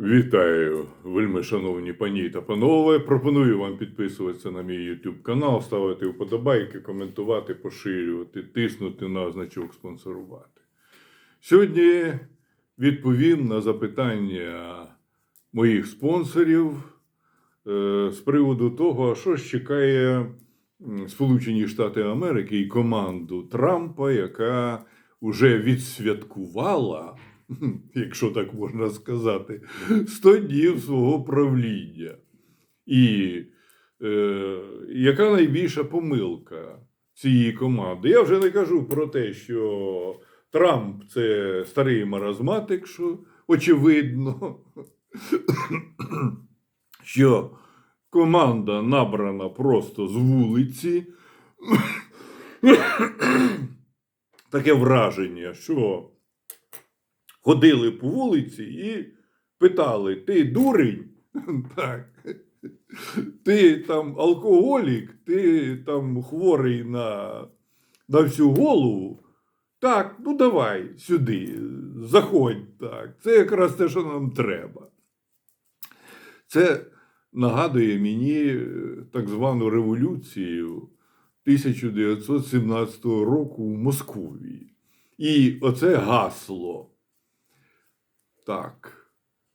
Вітаю, вельми шановні пані та панове. Пропоную вам підписуватися на мій YouTube канал, ставити вподобайки, коментувати, поширювати, тиснути на значок спонсорувати. Сьогодні відповім на запитання моїх спонсорів е, з приводу того, що ж чекає Сполучені Штати Америки і команду Трампа, яка вже відсвяткувала, якщо так можна сказати, 100 днів свого правління. І е, яка найбільша помилка цієї команди? Я вже не кажу про те, що Трамп це старий маразматик, що очевидно, що команда набрана просто з вулиці. Таке враження, що ходили по вулиці і питали: ти дурень? Так. Ти там алкоголік, ти там хворий на, на всю голову. Так, ну давай сюди, заходь так. Це якраз те, що нам треба. Це нагадує мені е, так звану революцію 1917 року в Московії. І оце гасло Так.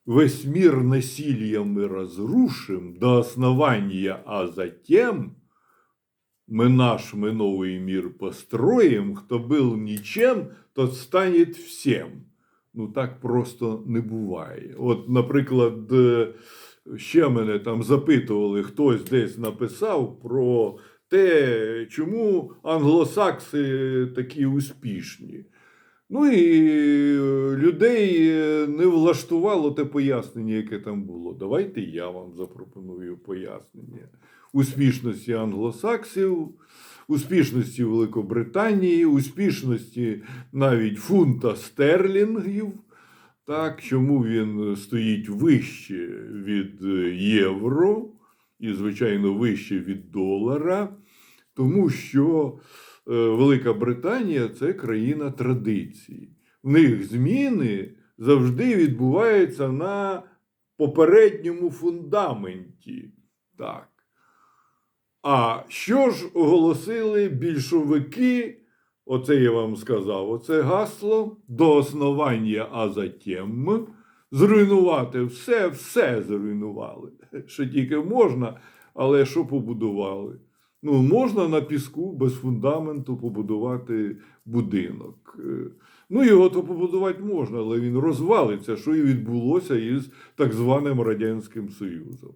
Весь мир насилием мы разрушим до основания, а затем мы наш, мы новый мир построим. Кто был ничем, тот станет всем. Ну так просто не буває. От, наприклад, е, ще мене там запитували, хтось десь написав про те, чому англосакси такі успішні. Ну і е, людей е, не влаштувало те пояснення, яке там було. Давайте я вам запропоную пояснення успішності англосаксів, успішності Великобританії, успішності навіть фунта стерлінгів. Так, чому він стоїть вище від е, євро і, звичайно, вище від долара, тому що Велика Британія це країна традицій. В них зміни завжди відбуваються на попередньому фундаменті. Так. А що ж оголосили більшовики? Оце я вам сказав, оце гасло до основання, а затем зруйнувати все, все зруйнували. Що тільки можна, але що побудували? Ну, можна на піску без фундаменту побудувати будинок. Е, Ну, його то побудувати можна, але він розвалиться, що і відбулося із так званим Радянським Союзом.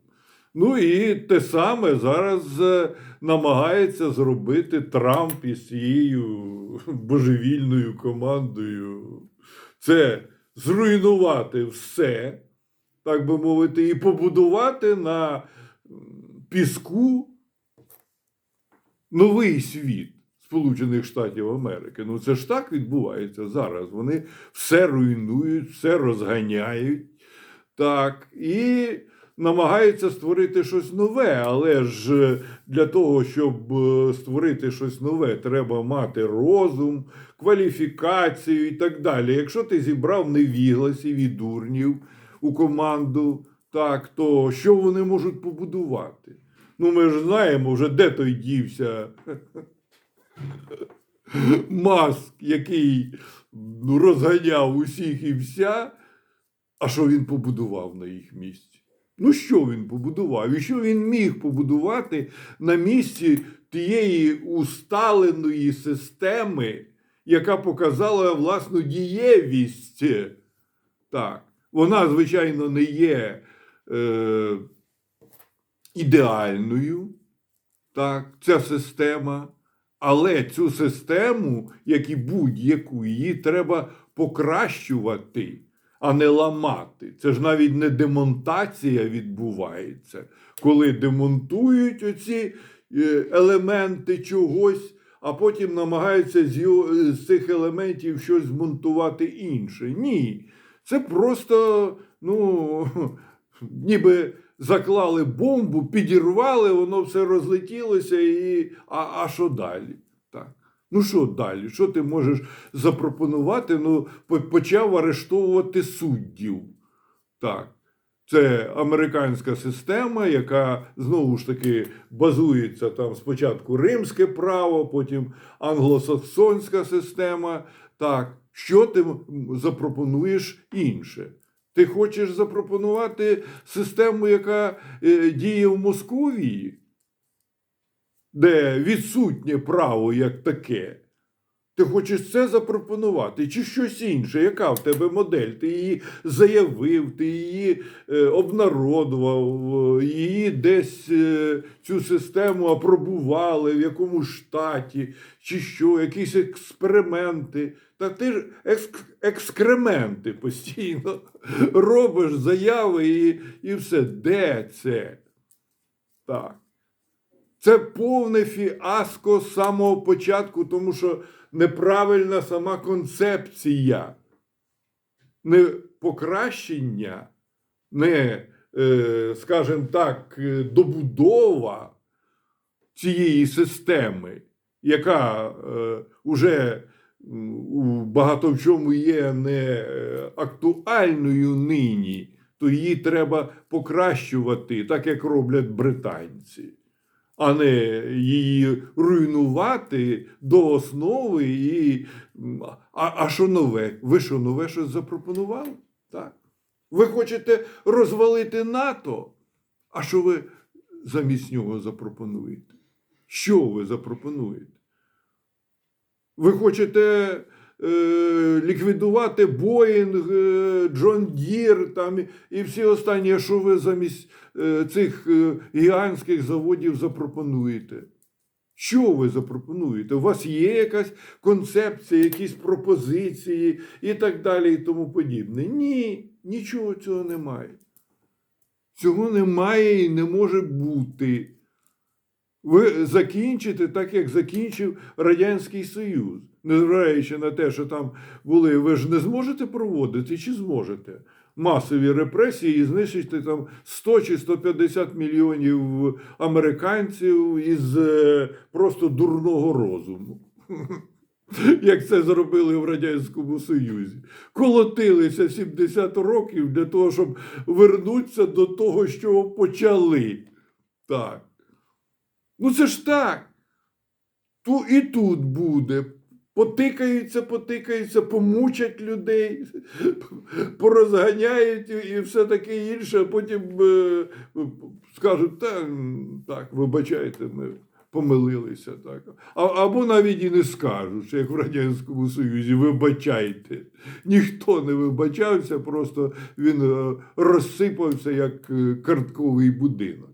Ну і те саме зараз е, намагається зробити Трамп із цією божевільною командою. Це зруйнувати все, так би мовити, і побудувати на піску новий світ Сполучених Штатів Америки. Ну це ж так відбувається зараз. Вони все руйнують, все розганяють. Так, і намагаються створити щось нове, але ж для того, щоб е, створити щось нове, треба мати розум, кваліфікацію і так далі. Якщо ти зібрав невігласів і дурнів у команду, так, то що вони можуть побудувати? Ну, ми ж знаємо вже, де той дівся маск, який ну, розганяв усіх і вся. А що він побудував на їх місці? Ну, що він побудував? І що він міг побудувати на місці тієї усталеної системи, яка показала власну дієвість? Так, вона, звичайно, не є е, ідеальною, так, ця система. Але цю систему, як і будь-яку, її треба покращувати, а не ламати. Це ж навіть не демонтація відбувається, коли демонтують оці е, елементи чогось, а потім намагаються його, з цих елементів щось змонтувати інше. Ні. Це просто, ну, ніби заклали бомбу, підірвали, воно все розлетілося, і а, а що далі? Так. Ну що далі? Що ти можеш запропонувати? Ну, почав арештовувати суддів. Так. Це американська система, яка знову ж таки базується там спочатку римське право, потім англосаксонська система. Так, що ти запропонуєш інше? Ти хочеш запропонувати систему, яка е, діє в Московії, де відсутнє право як таке. Ти хочеш це запропонувати, чи щось інше? Яка в тебе модель? Ти її заявив, ти її е, обнародував, е, її десь е, цю систему апробували в якомусь штаті, чи що, якісь експерименти. Та ти ж екск- екскременти постійно робиш заяви і, і все. Де це? Так. Це повне фіаско з самого початку, тому що неправильна сама концепція, не покращення, не, е, скажімо так, е, добудова цієї системи, яка е, м, у багато в чому є не е, актуальною нині, то її треба покращувати, так як роблять британці а не її руйнувати до основи. І... А, а що нове? Ви що нове щось запропонували? Так. Ви хочете розвалити НАТО? А що ви замість нього запропонуєте? Що ви запропонуєте? Ви хочете ліквідувати Боїнг, е, Джон Дір там, і- всі останні, що ви замість е, цих е, гігантських заводів запропонуєте? Що ви запропонуєте? У вас є якась концепція, якісь пропозиції і так далі, і тому подібне. Ні, нічого цього немає. Цього немає і не може бути. Ви закінчите так, як закінчив Радянський Союз. Незважаючи на те, що там були, ви ж не зможете проводити чи зможете масові репресії і знищити там 100 чи 150 мільйонів американців із е, просто дурного розуму. Як це зробили в Радянському Союзі. Колотилися 70 років для того, щоб вернутися до того, що почали. Так. Ну це ж так. Ту і тут буде. Потикаються, потикаються, помучать людей, порозганяють і- все таке інше, а потім е, скажуть, та, так, вибачайте, ми помилилися. Так. А, або навіть і не скажуть, як в Радянському Союзі, вибачайте. Ніхто не вибачався, просто він е, розсипався як е, картковий будинок.